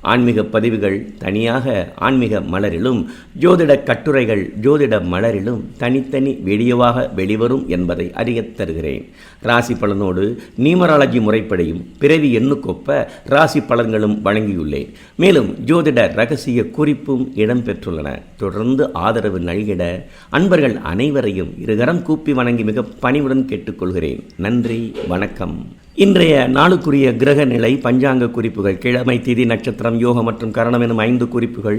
ஆன்மீக பதிவுகள் தனியாக ஆன்மீக மலரிலும் ஜோதிட கட்டுரைகள் ஜோதிட மலரிலும் தனித்தனி வீடியோவாக வெளிவரும் என்பதை அறியத் தருகிறேன். ராசி பலனோடு நியூமராலஜி முறைப்படியும் பிறவி எண்ணுக்கொப்ப ராசி பலன்களும் வழங்கியுள்ளேன். மேலும் ஜோதிட ரகசிய குறிப்பும் இடம்பெற்றுள்ளன. தொடர்ந்து ஆதரவு நல்கிட அன்பர்கள் அனைவரையும் இருகரம் கூப்பி வணங்கி மிக பணிவுடன் கேட்டுக்கொள்கிறேன். நன்றி வணக்கம். இன்றைய நாளுக்குரிய கிரக நிலை பஞ்சாங்க குறிப்புகள் கிழமை திதி நட்சத்திரம் யோகம் மற்றும் கரணம் எனும் ஐந்து குறிப்புகள்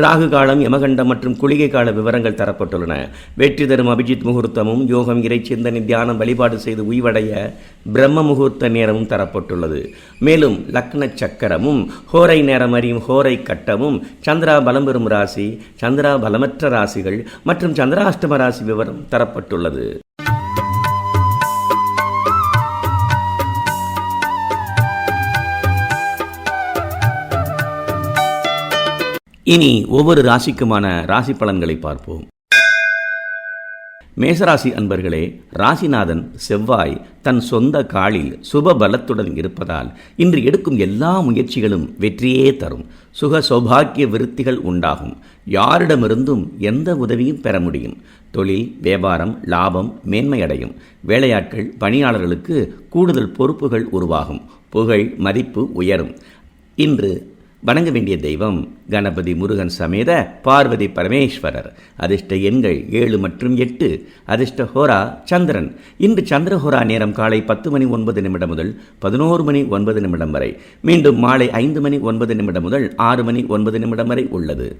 ராகு காலம் யமகண்டம் மற்றும் குளிகை கால விவரங்கள் தரப்பட்டுள்ளன. வெற்றி தரும் அபிஜித் முகூர்த்தமும் யோகம் இறை சிந்தனை தியானம் வழிபாடு செய்து உய்வடைய பிரம்ம முகூர்த்த நேரமும் தரப்பட்டுள்ளது. மேலும் லக்ன சக்கரமும் ஹோரை நேரம் அறியும் ஹோரை கட்டமும் சந்திரா பலம் பெறும் ராசி சந்திரா பலமற்ற ராசிகள் மற்றும் சந்திராஷ்டம ராசி விவரம் தரப்பட்டுள்ளது. இனி ஒவ்வொரு ராசிக்குமான ராசி பலன்களை பார்ப்போம். மேசராசி அன்பர்களே ராசிநாதன் செவ்வாய் தன் சொந்த காலில் சுப பலத்துடன் இருப்பதால் இன்று எடுக்கும் எல்லா முயற்சிகளும் வெற்றியே தரும். சுக சௌபாக்கிய விருத்திகள் உண்டாகும். யாரிடமிருந்தும் எந்த உதவியும் பெற முடியும். தொழில் வியாபாரம் லாபம் மேன்மையடையும். வேலையாட்கள் பணியாளர்களுக்கு கூடுதல் பொறுப்புகள் உருவாகும். புகழ் மதிப்பு உயரும். இன்று வணங்க வேண்டிய தெய்வம் கணபதி முருகன் சமேத பார்வதி பரமேஸ்வரர். அதிர்ஷ்ட எண்கள் ஏழு மற்றும் எட்டு. அதிர்ஷ்ட ஹோரா சந்திரன். இன்று சந்திரஹோரா நேரம் காலை பத்து மணி ஒன்பது நிமிடம் முதல் பதினோரு மணி ஒன்பது நிமிடம் வரை. மீண்டும் மாலை ஐந்து மணி ஒன்பது நிமிடம் முதல் ஆறு மணி ஒன்பது நிமிடம் வரை உள்ளது.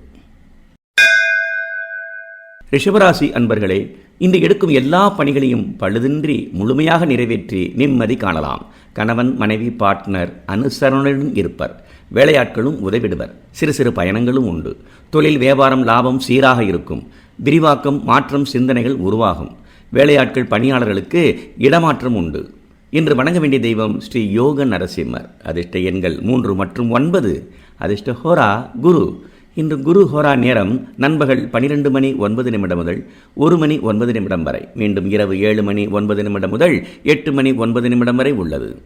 ரிஷபராசி அன்பர்களே இன்று எடுக்கும் எல்லா பணிகளையும் பழுதின்றி முழுமையாக நிறைவேற்றி நிம்மதி காணலாம். கணவன் மனைவி பார்ட்னர் அனுசரணுடன் இருப்பர். வேலையாட்களும் உதவிடுவர். சிறு சிறு பயணங்களும் உண்டு. தொழில் வியாபாரம் லாபம் சீராக இருக்கும். விரிவாக்கம் மாற்றம் சிந்தனைகள் உருவாகும். வேலையாட்கள் பணியாளர்களுக்கு இடமாற்றம் உண்டு. இன்று வணங்க வேண்டிய தெய்வம் ஸ்ரீ யோக நரசிம்மர். அதிர்ஷ்ட எண்கள் மூன்று மற்றும் ஒன்பது. அதிர்ஷ்ட ஹோரா குரு. இன்று குரு ஹோரா நேரம் நண்பகல் பனிரெண்டு மணி ஒன்பது நிமிடம் முதல் ஒரு மணி ஒன்பது நிமிடம் வரை. மீண்டும் இரவு ஏழு மணி ஒன்பது நிமிடம் முதல் எட்டு மணி ஒன்பது நிமிடம் வரை உள்ளது.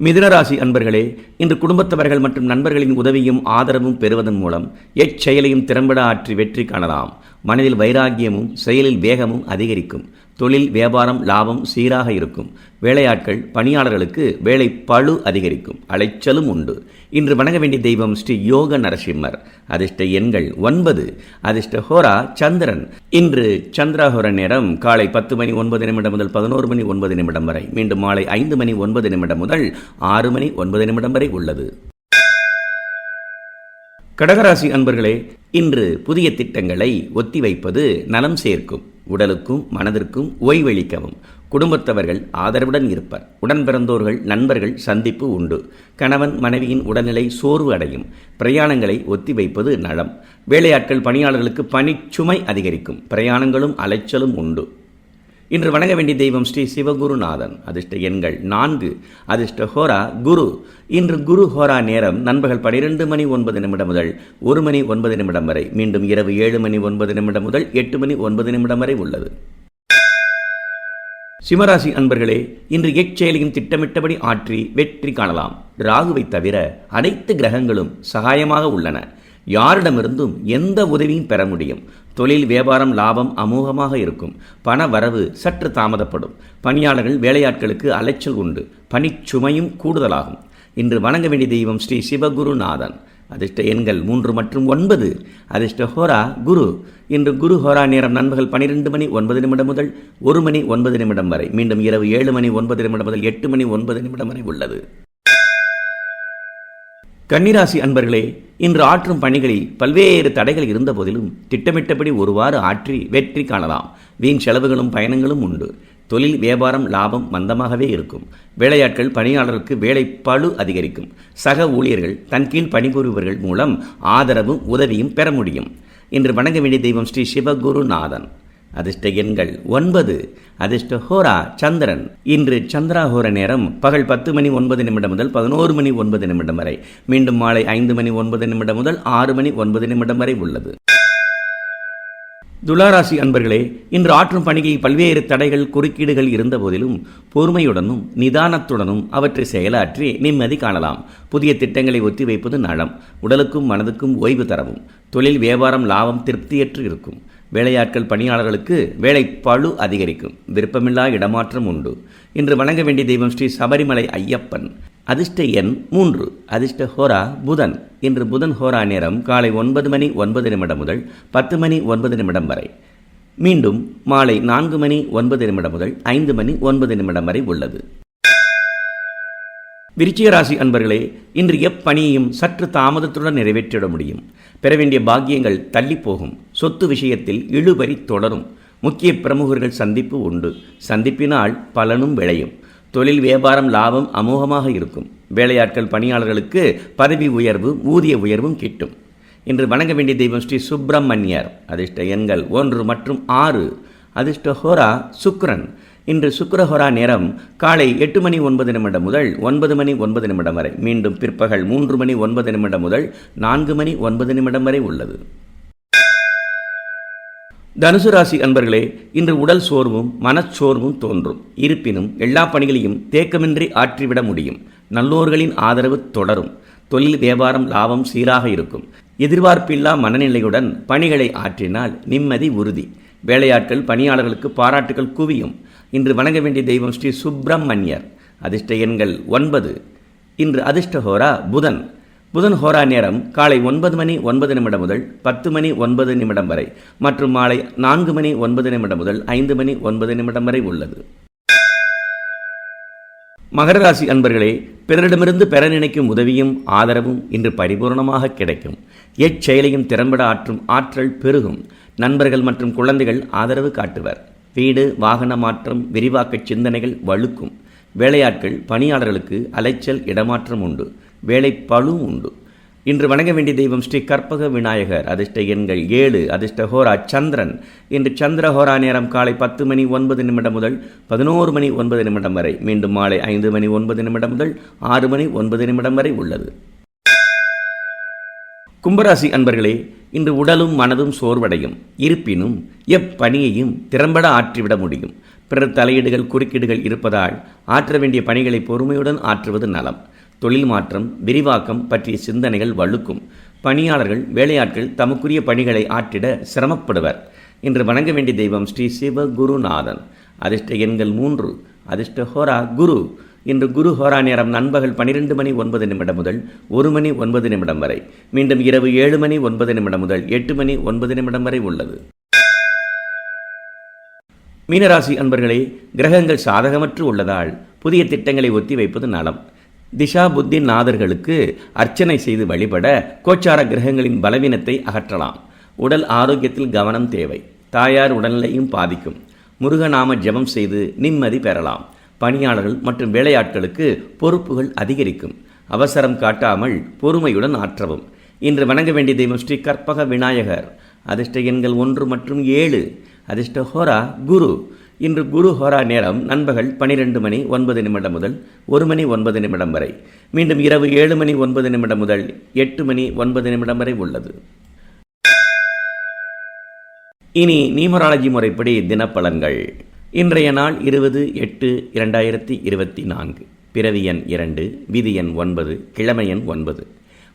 மிதுனராசி அன்பர்களே இன்று குடும்பத்தவர்கள் மற்றும் நண்பர்களின் உதவியும் ஆதரவும் பெறுவதன் மூலம் எச்செயலையும் திறம்பட ஆற்றி வெற்றி காணலாம். மனதில் வைராகியமும் செயலில் வேகமும் அதிகரிக்கும். தொழில் வியாபாரம் லாபம் சீராக இருக்கும். வேலையாட்கள் பணியாளர்களுக்கு வேலை பழு அதிகரிக்கும். அலைச்சலும் உண்டு. இன்று வணங்க வேண்டிய தெய்வம் ஸ்ரீ யோக நரசிம்மர். அதிர்ஷ்ட எண்கள் ஒன்பது. அதிர்ஷ்ட ஹோரா சந்திரன். இன்று சந்திராஹோர நேரம் காலை பத்து மணி ஒன்பது நிமிடம் முதல் பதினோரு மணி ஒன்பது நிமிடம் வரை. மீண்டும் மாலை ஐந்து மணி ஒன்பது நிமிடம் முதல் ஆறு மணி ஒன்பது நிமிடம் வரை உள்ளது. கடகராசி அன்பர்களே இன்று புதிய திட்டங்களை ஒத்திவைப்பது நலம் சேர்க்கும் உடலுக்கும் மனதிற்கும் ஓய்வளிக்கவும். குடும்பத்தவர்கள் ஆதரவுடன் இருப்பர். உடன் பிறந்தோர்கள் நண்பர்கள் சந்திப்பு உண்டு. கணவன் மனைவியின் உடல்நிலை சோர்வு அடையும். பிரயாணங்களை ஒத்திவைப்பது நலம். வேலையாட்கள் பணியாளர்களுக்கு பணிச்சுமை அதிகரிக்கும். பிரயாணங்களும் அலைச்சலும் உண்டு. இன்று வணங்க வேண்டிய தெய்வம் ஸ்ரீ சிவகுருநாதன். அதிர்ஷ்ட எண்கள் நான்கு. அதிர்ஷ்ட ஹோரா குரு. இன்று குரு ஹோரா நேரம் நண்பகல் பனிரெண்டு மணி ஒன்பது நிமிடம் முதல் ஒரு மணி ஒன்பது நிமிடம் வரை. மீண்டும் இரவு ஏழு மணி ஒன்பது நிமிடம் முதல் எட்டு மணி ஒன்பது நிமிடம் வரை உள்ளது. சிம்மராசி அன்பர்களே இன்று எச்செயலையும் திட்டமிட்டபடி ஆற்றி வெற்றி காணலாம். ராகுவை தவிர அனைத்து கிரகங்களும் சகாயமாக உள்ளன. யாரிடமிருந்தும் எந்த உதவியும் பெற முடியும். தொழில் வியாபாரம் லாபம் அமோகமாக இருக்கும். பண வரவு சற்று தாமதப்படும். பணியாளர்கள் வேலையாட்களுக்கு அலைச்சல் உண்டு. பணிச்சுமையும் கூடுதலாகும். இன்று வணங்க வேண்டிய தெய்வம் ஸ்ரீ சிவகுருநாதன். அதிர்ஷ்ட எண்கள் மூன்று மற்றும் ஒன்பது. அதிர்ஷ்ட ஹோரா குரு. இன்று குரு ஹோரா நேரம் நண்பகல் பனிரெண்டு மணி ஒன்பது நிமிடம் முதல் ஒரு மணி ஒன்பது நிமிடம் வரை. மீண்டும் இரவு ஏழு மணி ஒன்பது நிமிடம் முதல் எட்டு மணி ஒன்பது நிமிடம் வரை உள்ளது. கன்னிராசி அன்பர்களே இன்று ஆற்றும் பணிகளில் பல்வேறு தடைகள் இருந்த போதிலும் திட்டமிட்டபடி ஒருவாறு ஆற்றி வெற்றி காணலாம். வீண் செலவுகளும் பயணங்களும் உண்டு. தொழில் வியாபாரம் லாபம் மந்தமாகவே இருக்கும். வேலையாட்கள் பணியாளருக்கு வேலை பழு அதிகரிக்கும். சக ஊழியர்கள் தன் கீழ் பணிபுரிபவர்கள் மூலம் ஆதரவும் உதவியும் பெற முடியும். இன்று வணங்க வேண்டிய தெய்வம் ஸ்ரீ சிவகுருநாதன். அதிர்ஷ்ட எண்கள் ஒன்பது. அதிர்ஷ்ட ஹோரா சந்திரன். இன்று சந்திராஹோர நேரம் பகல் பத்து மணி ஒன்பது நிமிடம் முதல் பதினோரு மணி ஒன்பது நிமிடம் வரை. மீண்டும் மாலை ஐந்து மணி ஒன்பது நிமிடம் முதல் ஆறு மணி ஒன்பது நிமிடம் வரை உள்ளது. துளாராசி அன்பர்களே இன்று ஆற்றும் பணியை பல்வேறு தடைகள் குறுக்கீடுகள் இருந்த போதிலும் பொறுமையுடனும் நிதானத்துடனும் அவற்றை செயலாற்றி நிம்மதி காணலாம். புதிய திட்டங்களை ஒத்திவைப்பது நலம். உடலுக்கும் மனதுக்கும் ஓய்வு தரவும். தொழில் வியாபாரம் லாபம் திருப்தியற்று இருக்கும். வேலையாட்கள் பணியாளர்களுக்கு வேலை அதிகரிக்கும். விருப்பமில்லா இடமாற்றம் உண்டு. இன்று வணங்க வேண்டிய தெய்வம் ஸ்ரீ சபரிமலை ஐயப்பன். அதிர்ஷ்ட எண் மூன்று. அதிர்ஷ்ட ஹோரா புதன். இன்று புதன் ஹோரா நேரம் காலை ஒன்பது மணி ஒன்பது நிமிடம் முதல் பத்து மணி ஒன்பது நிமிடம் வரை. மீண்டும் மாலை நான்கு மணி ஒன்பது நிமிடம் முதல் ஐந்து மணி ஒன்பது நிமிடம் வரை உள்ளது. விருச்சிக ராசி அன்பர்களே இன்று எப்பணியையும் சற்று தாமதத்துடன் நிறைவேற்றிட முடியும். பெற வேண்டிய பாக்கியங்கள் தள்ளி போகும். சொத்து விஷயத்தில் இழுபறி தொடரும். முக்கிய பிரமுகர்கள் சந்திப்பு உண்டு. சந்திப்பினால் பலனும் விளையும். தொழில் வியாபாரம் லாபம் அமோகமாக இருக்கும். வேலையாட்கள் பணியாளர்களுக்கு பதவி உயர்வு ஊதிய உயர்வும் கிட்டும். இன்று வணங்க வேண்டிய தெய்வம் ஸ்ரீ சுப்பிரமணியர். அதிர்ஷ்ட எண்கள் ஒன்று மற்றும் ஆறு. அதிர்ஷ்ட ஹோரா சுக்ரன் இன்று சுக்கரஹோரா நேரம் காலை எட்டு மணி ஒன்பது நிமிடம் முதல் ஒன்பது மணி ஒன்பது நிமிடம் வரை. மீண்டும் பிற்பகல் மூன்று மணி ஒன்பது நிமிடம் முதல் நான்கு மணி ஒன்பது நிமிடம் வரை உள்ளது. தனுசு ராசி அன்பர்களே இன்று உடல் சோர்வும் மனச்சோர்வும் தோன்றும். இருப்பினும் எல்லா பணிகளையும் தேக்கமின்றி ஆற்றிவிட முடியும். நல்லோர்களின் ஆதரவு தொடரும். தொழில் வியாபாரம் லாபம் சீராக இருக்கும். எதிர்பார்ப்பில்லா மனநிலையுடன் பணிகளை ஆற்றினால் நிம்மதி உறுதி. வேலையாட்கள் பணியாளர்களுக்கு பாராட்டுகள் குவியும். இன்று வணங்க வேண்டிய தெய்வம் ஸ்ரீ சுப்பிரமணியர். அதிர்ஷ்ட எண்கள் ஒன்பது. இன்று அதிர்ஷ்ட ஹோரா புதன். புதன் ஹோரா நேரம் காலை ஒன்பது மணி ஒன்பது நிமிடம் முதல் பத்து மணி ஒன்பது நிமிடம் வரை மற்றும் மாலை நான்கு மணி ஒன்பது நிமிடம் முதல் ஐந்து மணி ஒன்பது நிமிடம் வரை உள்ளது. மகர ராசி அன்பர்களே பிறரிடமிருந்து பெற நினைக்கும் உதவியும் ஆதரவும் இன்று பரிபூர்ணமாக கிடைக்கும். எச்செயலையும் திறம்பட ஆற்றும் ஆற்றல் பெருகும். நண்பர்கள் மற்றும் குழந்தைகள் ஆதரவு காட்டுவர். வீடு வாகன மாற்றம் விரிவாக்க சிந்தனைகள் வழுக்கும். வேலையாட்கள் பணியாளர்களுக்கு அலைச்சல் இடமாற்றம் உண்டு. வேலை பழு உண்டு. இன்று வணங்க வேண்டிய தெய்வம் ஸ்ரீ கற்பக விநாயகர். அதிர்ஷ்ட எண்கள் ஏழு அதிர்ஷ்ட ஹோரா சந்திரன். இன்று சந்திர ஹோரா நேரம் காலை பத்து மணி ஒன்பது நிமிடம் முதல் பதினோரு மணி ஒன்பது நிமிடம் வரை. மீண்டும் மாலை ஐந்து மணி ஒன்பது நிமிடம் முதல் ஆறு மணி ஒன்பது நிமிடம் வரை உள்ளது. கும்பராசி அன்பர்களே இன்று உடலும் மனதும் சோர்வடையும். இருப்பினும் எப்பணியையும் திறம்பட ஆற்றிவிட முடியும். பிறர் தலையீடுகள் குறுக்கீடுகள் இருப்பதால் ஆற்ற வேண்டிய பணிகளை பொறுமையுடன் ஆற்றுவது நலம். தொழில் மாற்றம் விரிவாக்கம் பற்றிய சிந்தனைகள் வழுக்கும். பணியாளர்கள் வேலையாட்கள் தமக்குரிய பணிகளை ஆற்றிட சிரமப்படுவர். இன்று வணங்க வேண்டிய தெய்வம் ஸ்ரீ சிவ குருநாதன் அதிர்ஷ்ட எண்கள் மூன்று. அதிர்ஷ்ட ஹோரா குரு. இன்று குரு ஹோரா நேரம் நண்பகல் பனிரெண்டு மணி ஒன்பது நிமிடம் முதல் ஒரு மணி ஒன்பது நிமிடம் வரை. மீண்டும் இரவு ஏழு மணி ஒன்பது நிமிடம் முதல் எட்டு மணி ஒன்பது நிமிடம் வரை உள்ளது. மீனராசி அன்பர்களே கிரகங்கள் சாதகமற்று உள்ளதால் புதிய திட்டங்களை ஒத்தி வைப்பது நலம். திஷா புத்தி நாதர்களுக்கு அர்ச்சனை செய்து வழிபட கோச்சார கிரகங்களின் பலவீனத்தை அகற்றலாம். உடல் ஆரோக்கியத்தில் கவனம் தேவை. தாயார் உடல்நிலையும் பாதிக்கும். முருகநாம ஜெபம் செய்து நிம்மதி பெறலாம். பணியாளர்கள் மற்றும் வேலையாட்களுக்கு பொறுப்புகள் அதிகரிக்கும். அவசரம் காட்டாமல் பொறுமையுடன் ஆற்றவும். இன்று வணங்க வேண்டிய தெய்வம் ஸ்ரீ கற்பக விநாயகர். அதிர்ஷ்ட எண்கள் ஒன்று மற்றும் ஏழு. அதிர்ஷ்ட ஹோரா குரு. இன்று குரு ஹோரா நேரம் நண்பகல் பனிரெண்டு மணி ஒன்பது நிமிடம் முதல் ஒரு மணி ஒன்பது நிமிடம் வரை. மீண்டும் இரவு ஏழு மணி ஒன்பது நிமிடம் முதல் எட்டு மணி ஒன்பது நிமிடம் வரை உள்ளது. இனி நியூமராலஜி முறைப்படி தினப்பலன்கள். இன்றைய நாள் இருபது எட்டு இரண்டாயிரத்தி இருபத்தி நான்கு. பிறவி எண் இரண்டு விதி எண் ஒன்பது கிழமை எண் ஒன்பது.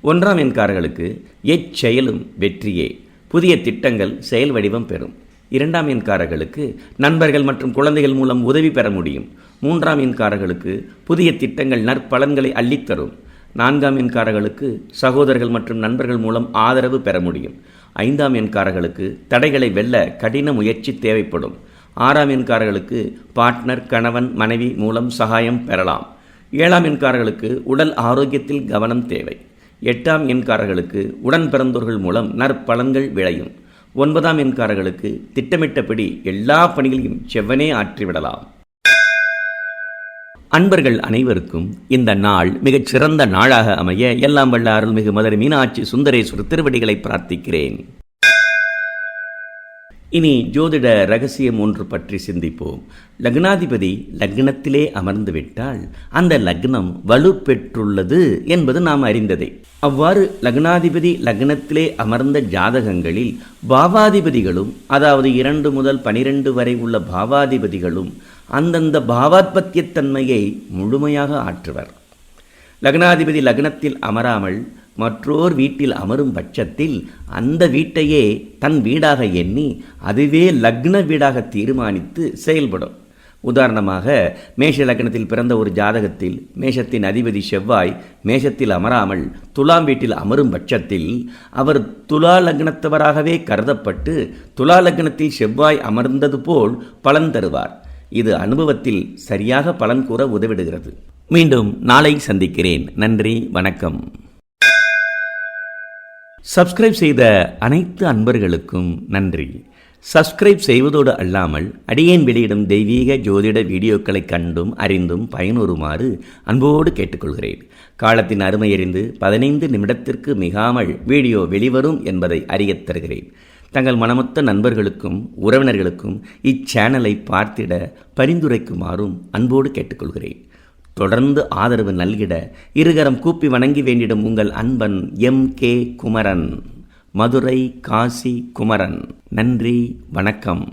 ஒன்றாம் எண்காரர்களுக்கு எச்செயலும் வெற்றியே. புதிய திட்டங்கள் செயல் வடிவம் பெறும். இரண்டாம் எண்காரர்களுக்கு நண்பர்கள் மற்றும் குழந்தைகள் மூலம் உதவி பெற முடியும். மூன்றாம் எண்காரர்களுக்கு புதிய திட்டங்கள் நற்பலன்களை அள்ளித்தரும். நான்காம் எண்காரர்களுக்கு சகோதரர்கள் மற்றும் நண்பர்கள் மூலம் ஆதரவு பெற முடியும். ஐந்தாம் எண்காரர்களுக்கு தடைகளை வெல்ல கடின முயற்சி தேவைப்படும். ஆறாம் எண்காரர்களுக்கு பார்ட்னர் கணவன் மனைவி மூலம் சகாயம் பெறலாம். ஏழாம் எண்காரர்களுக்கு உடல் ஆரோக்கியத்தில் கவனம் தேவை. எட்டாம் எண்காரர்களுக்கு உடன் பிறந்தோர்கள் மூலம் நற்பலன்கள் விளையும். ஒன்பதாம் எண்காரர்களுக்கு திட்டமிட்டபடி எல்லா பணிகளையும் செவ்வனே ஆற்றிவிடலாம். அன்பர்கள் அனைவருக்கும் இந்த நாள் மிகச் சிறந்த நாளாக அமைய எல்லாம் வல்ல அருள்மிகு மதுரை மீனாட்சி சுந்தரேஸ்வர் திருவடிகளை பிரார்த்திக்கிறேன். இனி ஜோதிட ரகசியம் ஒன்று பற்றி சிந்திப்போம். லக்னாதிபதி லக்னத்திலே அமர்ந்து விட்டால் அந்த லக்னம் வலு பெற்றுள்ளது என்பது நாம் அறிந்ததே. அவ்வாறு லக்னாதிபதி லக்னத்திலே அமர்ந்த ஜாதகங்களில் பாவாதிபதிகளும் அதாவது இரண்டு முதல் பனிரெண்டு வரை உள்ள பாவாதிபதிகளும் அந்தந்த பாவாத்பத்தியத்தன்மையை முழுமையாக ஆற்றுவர். லக்னாதிபதி லக்னத்தில் அமராமல் மற்றோர் வீட்டில் அமரும் பட்சத்தில் அந்த வீட்டையே தன் வீடாக எண்ணி அதுவே லக்ன வீடாக தீர்மானித்து செயல்படும். உதாரணமாக மேஷ லக்னத்தில் பிறந்த ஒரு ஜாதகத்தில் மேஷத்தின் அதிபதி செவ்வாய் மேஷத்தில் அமராமல் துலாம் வீட்டில் அமரும் பட்சத்தில் அவர் துலா லக்னத்தவராகவே கருதப்பட்டு துலா லக்னத்தில் செவ்வாய் அமர்ந்தது போல் பலன் தருவார். இது அனுபவத்தில் சரியாக பலன் கூற உதவிடுகிறது. மீண்டும் நாளை சந்திக்கிறேன். நன்றி வணக்கம். சப்ஸ்கிரைப் செய்த அனைத்து அன்பர்களுக்கும் நன்றி. சப்ஸ்கிரைப் செய்வதோடு அல்லாமல் அடியேன் வெளியிடும் தெய்வீக ஜோதிட வீடியோக்களை கண்டும் அறிந்தும் பயனுறுமாறு அன்போடு கேட்டுக்கொள்கிறேன். காலத்தின் அருமை அறிந்து பதினைந்து நிமிடத்திற்கு மிகாமல் வீடியோ வெளிவரும் என்பதை அறியத் தருகிறேன். தங்கள் மனமொத்த நண்பர்களுக்கும் உறவினர்களுக்கும் இச்சேனலை பார்த்திட பரிந்துரைக்குமாறும் அன்போடு கேட்டுக்கொள்கிறேன். தொடர்ந்து ஆதரவு நல்கிட இருகரம் கூப்பி வணங்கி வேண்டிடும் உங்கள் அன்பன் எம் கே குமரன். மதுரை காசி குமரன். நன்றி வணக்கம்.